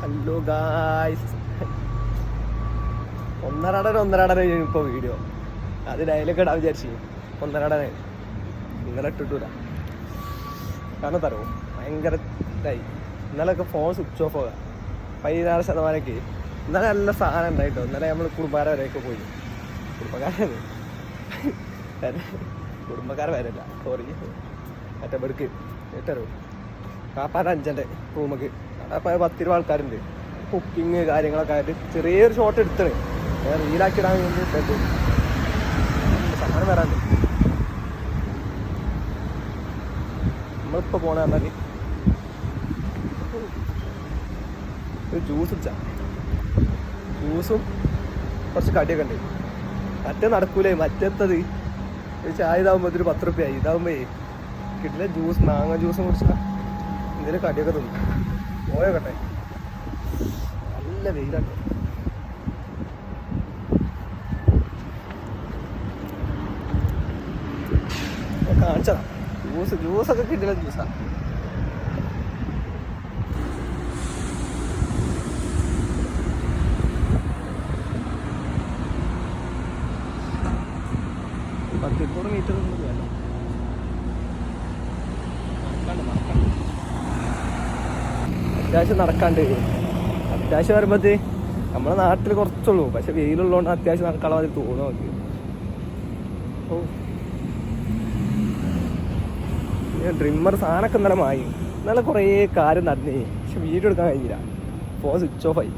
Hello guys ഒന്നരടന ഒന്നരടന ഇപ്പോൾ video അത് ഡയലൊക്കെ ഇടാൻ വിചാരിച്ചു. ഒന്നരടന ഇന്നലെ ഇട്ടിട്ടില്ല കാരണം തരോ ഭയങ്കര ഇതായി. ഇന്നലെയൊക്കെ ഫോൺ സ്വിച്ച് ഓഫ് ആവുക. പതിനാറ് ശതമാനമൊക്കെ. ഇന്നലെ നല്ല സാധനം ഉണ്ടായിട്ടോ. ഇന്നലെ നമ്മൾ കുടുംബക്കാരെ വരെയൊക്കെ പോയി. കുടുംബക്കാരെ കുടുംബക്കാരെ വരല്ല. സോറി മറ്റേ ബെടുക്ക് കേട്ടോ കാപ്പാന്റെ അഞ്ചന്റെ റൂമക്ക്. അപ്പോൾ പത്തിരുപത് ആൾക്കാരുണ്ട്. കുക്കിങ് കാര്യങ്ങളൊക്കെ ആയിട്ട് ചെറിയൊരു ഷോട്ട് എടുത്തത് ഞാൻ റീലാക്കി ഇടാൻ വേണ്ടി ഇട്ടത്. സാധനം വരാണ്ട്. നമ്മളിപ്പോൾ പോണ പറഞ്ഞാൽ ഒരു ജ്യൂസ് കുടിച്ചാ. ജ്യൂസും കുറച്ച് കടിയൊക്കെ ഉണ്ട്. മറ്റേ നടക്കൂലേ മറ്റേത്തത്. ചായ ഇതാകുമ്പോൾ ഒരു പത്ത് റുപ്യ ഇതാവുമ്പോ കിട്ടില്ല ജ്യൂസ് മാങ്ങ ജ്യൂസും കുടിച്ചാൽ എന്തെങ്കിലും കടിയൊക്കെ തിന്നു. പോയോക്കട്ടെ. നല്ല വെയിലാണ് ഞാൻ കാണിച്ചതാ. ജ്യൂസ് ജ്യൂസൊക്കെ കിട്ടില്ല ജ്യൂസാ. പത്തിരുന്നൂറ് മീറ്റർ ഒന്നും വേണ്ട നടക്കാണ്ട് നടക്കാണ്ട് അത്യാവശ്യം നടക്കാണ്ട്. അത്യാവശ്യം വരുമ്പോഴത്തേ നമ്മളെ നാട്ടിൽ കുറച്ചുള്ളൂ. പക്ഷെ വെയിലുള്ളതുകൊണ്ട് അത്യാവശ്യം നടക്കാനുള്ള മതി തോന്നുന്നു നമുക്ക്. ഓ. ഡ്രിമ്മർ സാധനമൊക്കെ ഇന്നലെ മായി. ഇന്നലെ കുറേ കാര്യം നടന്നേ. പക്ഷെ വീഡിയോ എടുക്കാൻ കഴിഞ്ഞില്ല. ഫോൺ സ്വിച്ച് ഓഫ് ആയി.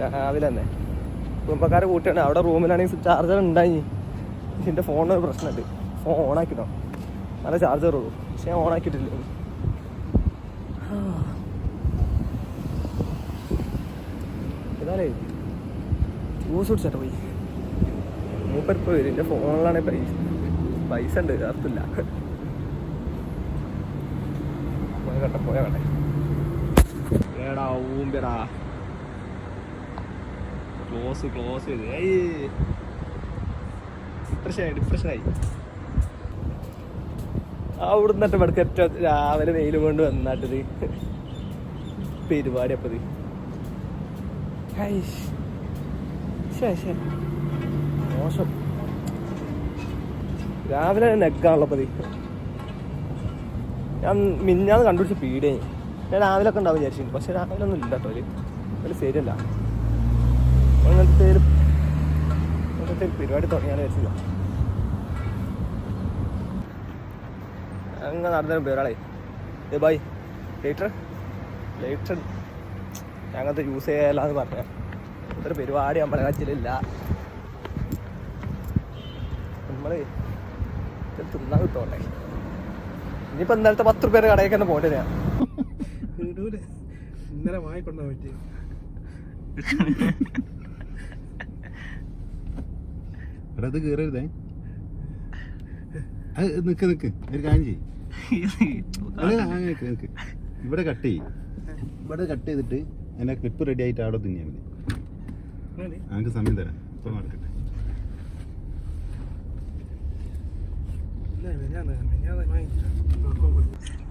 രാവിലെ തന്നെ. കുടുംബക്കാരെ കൂട്ടിയാണ്. അവിടെ റൂമിലാണെങ്കിൽ ചാർജർ ഉണ്ടായി. പക്ഷെ എന്റെ ഫോണിന് ഒരു പ്രശ്നമുണ്ട് ഫോൺ ഓണാക്കിട്ടോ നല്ല ചാർജർ ഉള്ളൂ. പക്ഷെ ഞാൻ ഓണാക്കിയിട്ടില്ല ഇതാലേ ജ്യൂസ് കുടിച്ചിട്ട് പോയി. മൂപ്പരിപ്പോ വരും. എന്റെ ഫോണിലാണെ പൈസ പൈസ ഉണ്ട്. അർത്ഥമില്ല പോയ കട്ടെ പോയ ഏടാ ക്ലോസ് ക്ലോസ് ചെയ്ത്. ഏയ്. ഡിപ്രഷനായി ഡിപ്രഷനായി. അവിടുന്ന് ഏറ്റവും രാവിലെ വെയിൽ കൊണ്ട് വന്നാട്ടത്. പരിപാടി അപ്പത്. മോശം രാവിലെ പതി ഞാൻ മിന്നാന്ന് കണ്ടുപിടിച്ച് പീടിയായി ഞാൻ രാവിലെ ഒക്കെ ഉണ്ടാവും പക്ഷെ രാവിലെ ഒന്നും ഇല്ല കേട്ടോ ശരിയല്ല. അങ്ങനത്തെ അങ്ങനത്തെ പരിപാടി തുടങ്ങിയാൽ വിചാരിച്ചില്ല. അങ്ങനെ നടന്നു ഒരാളെ ഏ ബൈ ലേറ്റർ ലേറ്റർ അങ്ങനത്തെ യൂസ് ചെയ്യാമല്ലാന്ന് പറഞ്ഞാൽ ഇത്ര പരിപാടി നമ്മളെ കച്ചിലില്ല നമ്മൾ ഇത് തിന്നാൻ കിട്ടോട്ടെ ഇനിയിപ്പോ ഇന്നലത്തെ പത്ത് റുപ്യ കടയിൽ തന്നെ പോട്ടെ ഞാൻ ഇടൂല. ഇന്നലെ വാങ്ങിക്കൊണ്ടാ പറ്റി എടാ അത് കയറരുതേ അത് നിക്ക് നിക്ക്. ഒരു കാര്യം ചെയ്യ്. അല്ല, ആ, നിക്ക് നിക്ക്. ഇവിടെ കട്ട് ചെയ്യും. ഇവിടെ കട്ട് ചെയ്തിട്ട് എന്റെ ക്ലിപ്പ് റെഡി ആയിട്ട് അവിടെ തിന്നിയാൽ മതി. ഞങ്ങൾക്ക് സമയം തരാം. ഇപ്പൊ നടക്കട്ടെ. Got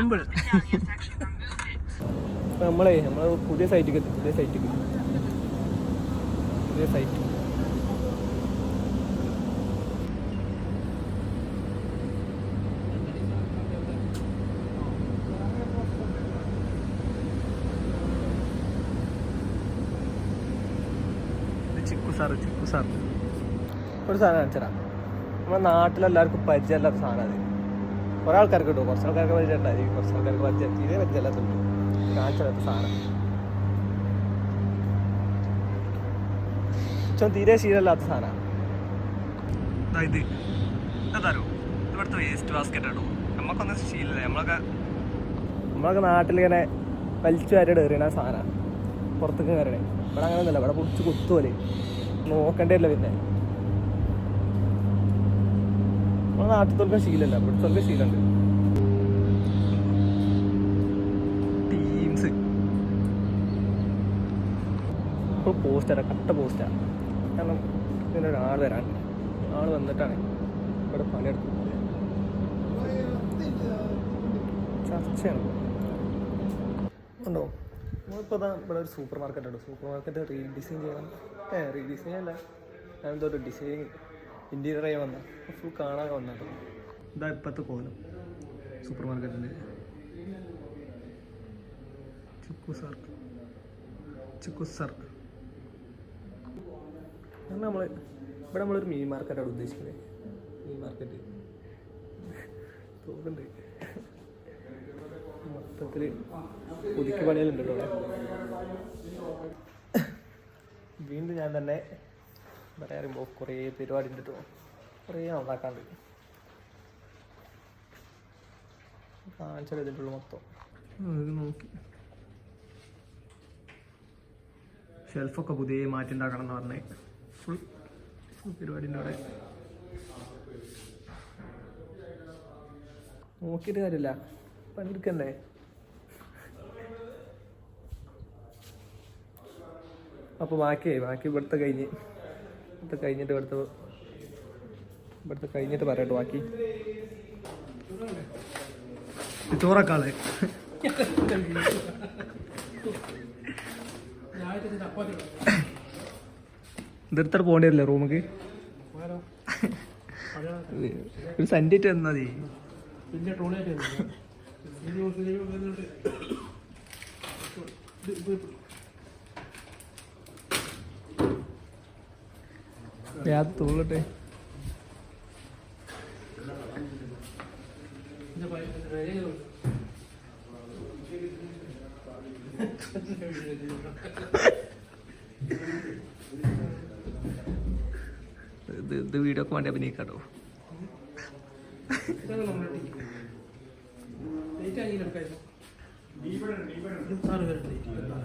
ഇപ്പൊ നമ്മളെ നമ്മൾ പുതിയ സൈറ്റിൽ എത്തി പുതിയ സൈറ്റിൽ പുതിയ site Chikku sir Chikku sir. ഒരു സാധനം കാണിച്ചടാ നമ്മുടെ നാട്ടിലെല്ലാവർക്കും പരിചയമില്ലാത്ത സാധനം അത്. കുറെ ആൾക്കാർക്ക് കിട്ടും കുറച്ച് ആൾക്കാർക്ക് പരിചയം ഉണ്ടായിരിക്കും കുറച്ച് ആൾക്കാർക്ക് പരിചയം തീരെ പരിചയമില്ലാത്തുണ്ട് കാണിച്ചത് സാധനം. ചോ തീരെ ശീലമില്ലാത്ത സാധനമാണ് ഇത്. അതാരോ ഇവിടുത്തെ വേസ്റ്റ് ബാസ്ക്കറ്റ് ആണോ നമുക്കൊന്നും ശീലമില്ല. നമ്മളൊക്കെ നമ്മളൊക്കെ നാട്ടിൽ ഇങ്ങനെ വലിച്ചു വാരിയുടെ എറിയണ സാധനമാണ് പുറത്തേക്ക് കയറണേ ഇവിടെ അങ്ങനെ ഒന്നുമില്ല ഇവിടെ പൊടിച്ച് കുത്തുപോലെ നോക്കണ്ടല്ല പിന്നെ. നമ്മളെ നാട്ടിൽ ശീലല്ല ഇവിടുത്തെ ശീലമുണ്ട്. ടീംസ് ഇപ്പോൾ പോസ്റ്ററാ കട്ട പോസ്റ്റാ കാരണം ഇങ്ങനെ ഒരാൾ വരാൻ. ആൾ വന്നിട്ടാണ് ഇവിടെ പണിയെടുക്കുന്നത് ചർച്ചയാണ്. ഉണ്ടോ? നമ്മളിപ്പോൾ അതാ ഇവിടെ ഒരു സൂപ്പർ മാർക്കറ്റ് ഉണ്ട്. സൂപ്പർ മാർക്കറ്റ് റീഡിസൈൻ ചെയ്യണം. ഏ റീഡിസൈൻ അല്ല. ഞാൻ എന്തോ ഒരു ഡിസൈൻ ഇന്റീരിയർ ചെയ്യാൻ വന്ന ഫുൾ കാണാൻ വന്നിട്ട് ഇതാ ഇപ്പോഴത്തെ കോലം. സൂപ്പർ മാർക്കറ്റിന്റെ ചുക്കുസാർ കാരണം നമ്മൾ ഇവിടെ നമ്മളൊരു മീൻ മാർക്കറ്റാണ് ഉദ്ദേശിക്കുന്നത്. മീൻ മാർക്കറ്റ് തോന്നുന്നുണ്ട് മൊത്തത്തിൽ പുതുക്കി പണികളുണ്ട് കേട്ടോ അവിടെ. വീണ്ടും ഞാൻ തന്നെ ഇവിടെ പറയുമ്പോൾ കുറേ പരിപാടി ഉണ്ട് കേട്ടോ കുറേ നന്നാക്കാണ്ട്. ഇതിന്റെ മൊത്തം. നോക്കി. ഷെൽഫൊക്കെ പുതിയ മാറ്റി ഉണ്ടാക്കണം എന്ന് പറഞ്ഞേ. ഫുൾ ഫുൾ പരിപാടിന്റെ അവിടെ. നോക്കിയിട്ട് കാര്യമില്ല. പണിയെടുക്കണ്ടേ അപ്പോൾ ബാക്കിയായി. ബാക്കി ഇവിടുത്തെ കഴിഞ്ഞ്. ഇവിടുത്തെ കഴിഞ്ഞിട്ട് ഇവിടുത്തെ ഇവിടുത്തെ കഴിഞ്ഞിട്ട് പറയട്ടെ ബാക്കി. ചോറക്കാളെ ഇതെടുത്തിട്ട് പോകേണ്ടി വരില്ലേ റൂമിക്ക് ഒരു സൻഡിറ്റ് തന്നാ മതി. വലിയ ട്രോളിയായിട്ട് ഞാൻ തോളട്ടെ. ഇത് ഇത് വീഡിയോ ഒക്കെ വേണ്ടി അഭിനയിക്കാട്ടോ.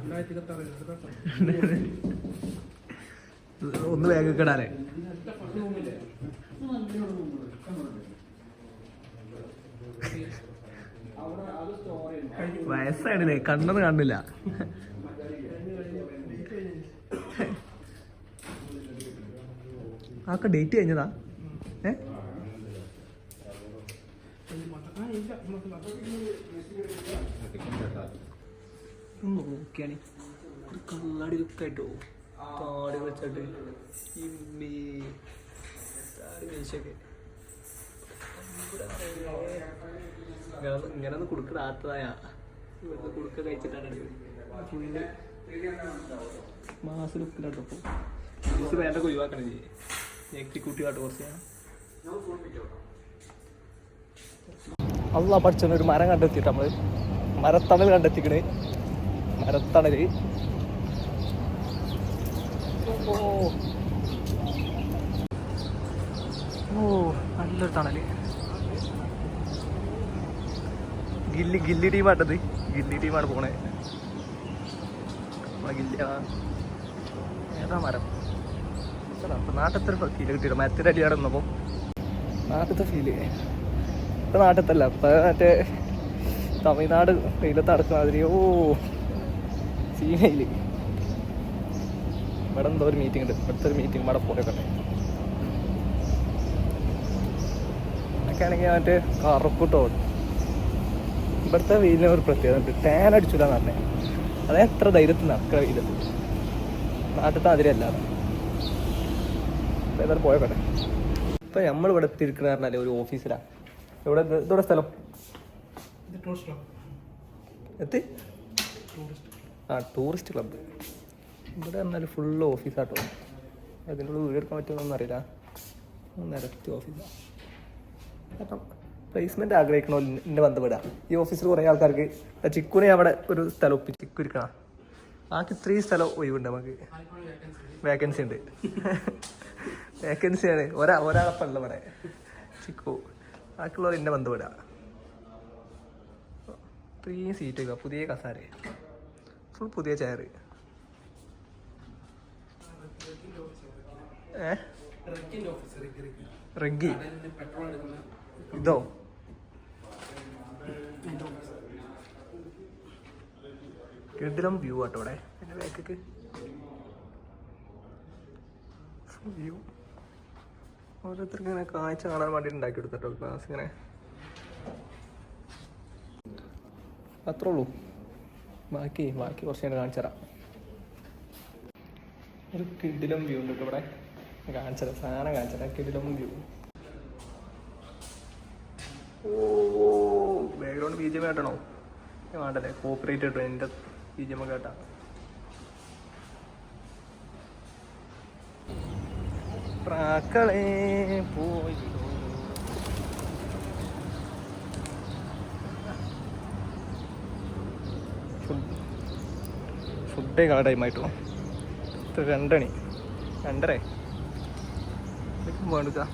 രണ്ടായിരത്തി ഇരുപത്തി ആറ് ഒന്ന് വേഗം കിടാനേ വയസ്സായിട്ടില്ലേ? കണ്ണത് കാണുന്നില്ല. ആക്ക ഡേറ്റ് കഴിഞ്ഞതാ? ഏ? നോക്കിയാണ്. കള്ളാടി ലുക്കായിട്ടോ ഇമ്മേ താടി മീശൊക്കെ ഇങ്ങനെ ഒന്ന് കുടുക്ക ആത്തതായ ഇവിടുന്ന് കൊടുക്ക കഴിച്ചിട്ടാണ് ഫുള്ള് മാസ ലുക്കിലാട്ടോ ജ്യൂസ് വേണ്ട ഒഴിവാക്കണം ചെയ്യേ എക്സിക്യൂട്ടീവ് ആയിട്ട് കുറച്ച് അല്ല പഠിച്ചോണ്ട് ഒരു മരം കണ്ടെത്തിയിട്ട് നമ്മൾ മരത്തണൽ കണ്ടെത്തിക്കണേ. മരത്തണൽ. ഓ. ഓ നല്ലൊരു തണൽ. ഗില്ലി ഗില്ലി ടീമാട്ടത് ഗില്ലി ടീമാണ് പോണേ. ഏതാ മരം? അപ്പൊ നാട്ടിലത്തെ ഫീൽ കിട്ടിയിട്ട് മരത്തിന്റെ അടിയാണ് നടന്നപ്പോൾ നാട്ടിലത്തെ ഫീൽ? ഇപ്പൊ നാട്ടിലത്തല്ല ഇപ്പൊ മറ്റേ തമിഴ്നാട് വെയിലത്ത് നടക്കുന്ന മാതിരി. ഓ സീനയിൽ ഇവിടെ എന്തോ ഒരു മീറ്റിംഗ് ഉണ്ട്. ഇവിടുത്തെ ഒരു മീറ്റിംഗ് ഇവിടെ പോയൊക്കെ ഒക്കെ ആണെങ്കിൽ മറ്റേ കറുപ്പിട്ടോ ഇവിടുത്തെ വെയിലിന് ഒരു പ്രത്യേകത ഉണ്ട്. ടാൻ അടിച്ചില്ല എന്ന് പറഞ്ഞേ. അത് എത്ര ധൈര്യത്തിൽ നടക്കുക വെയിലത്ത് നാട്ടിലത്തെ അതിരല്ലാതെ ഏതായാലും പോയോട്ടെ ഇപ്പൊ നമ്മൾ ഇവിടെ എത്തിയിരിക്കണ പറഞ്ഞാലേ ഒരു ഓഫീസിലാണ് ഇവിടെ ഇത് ഇതോടെ സ്ഥലം. എത്തി? ആ ടൂറിസ്റ്റ് ക്ലബ്ബ് ഇവിടെ ഫുൾ ഫുള്ള് ഓഫീസാട്ടോ അതിനുള്ള വീട് എടുക്കാൻ പറ്റുമെന്നൊന്നും അറിയില്ല. നിരത്തി ഓഫീസാണ് കാരണം പ്ലേസ്മെന്റ് ആഗ്രഹിക്കണോ? എന്റെ ബന്ധപ്പെടാം. ഈ ഓഫീസിൽ കുറേ ആൾക്കാർക്ക് ചിക്കുനെ അവിടെ ഒരു സ്ഥലം ഒപ്പിച്ച് ചിക്കു ഇരിക്കണം ഇത്രയും സ്ഥലം ഒഴിവുണ്ട് നമുക്ക്. വേക്കൻസി ഉണ്ട്. വേക്കൻസിയാണ് ഒരാ ഒരാളപ്പല്ല ഇവിടെ. ചിക്കു. ബാക്കിയുള്ളവർ എന്നെ ബന്ധപ്പെടാം. ഇത്രയും സീറ്റ് പുതിയ കസാര. ഫുൾ പുതിയ ചെയർ ഇതോ? കേട്ടിലും വ്യൂ ആട്ടോ ഇവിടെ. എന്റെ ഓരോരുത്തർക്ക് ഇങ്ങനെ കാഴ്ച കാണാൻ വേണ്ടി ഉണ്ടാക്കി എടുത്തിട്ടോ ക്ലാസ് ഇങ്ങനെ. അത്രേ ഉള്ളൂ. ബാക്കി ബാക്കി കുറച്ച് ഞാൻ കാണിച്ചു തരാം ഒരു കിടിലം വ്യൂ ഉണ്ട് ഇവിടെ. കാണിച്ചു തരാം സാധനം കാണിച്ചത് കിടിലും വ്യൂ ഓ ബാക്ക്ഗ്രൗണ്ട് ബി കേട്ടണോ? വേണ്ടല്ലേ കോപ്പറേറ്റ് കേട്ടോ എന്റെ ബി ജെ കേട്ടാ. പ്രാക്കളെ പോയി ഫുഡ് ഫുഡേ കാ ടൈമായിട്ടോ രണ്ടണി രണ്ടര. വേണ്ടുക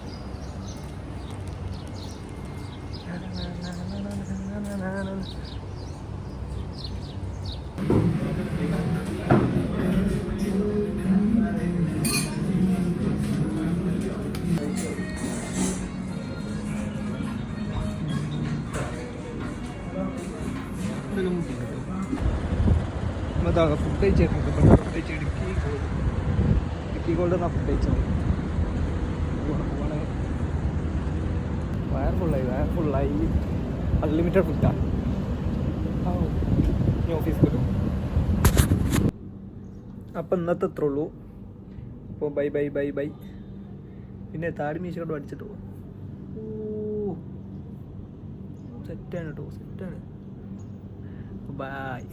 അതാ ഫുഡ് കഴിച്ചിട്ടുണ്ട് ഫുഡ് കഴിച്ച് ഇടുക്കി ഇടുക്കി ഗോൾഡ് ഫുഡ് കഴിച്ചത് വയർ ഫുള്ളായി വയർ ഫുള്ളായി അൺലിമിറ്റഡ് ഫുഡാണ് ഇനി ഓഫീസ് വരും. അപ്പം ഇന്നത്തെ അത്രേ ഉള്ളൂ. അപ്പോൾ ബൈ ബൈ ബൈ ബൈ പിന്നെ താടി മീശ കൊണ്ട് പോകും സെറ്റാണ് കേട്ടോ സെറ്റാണ് ബൈ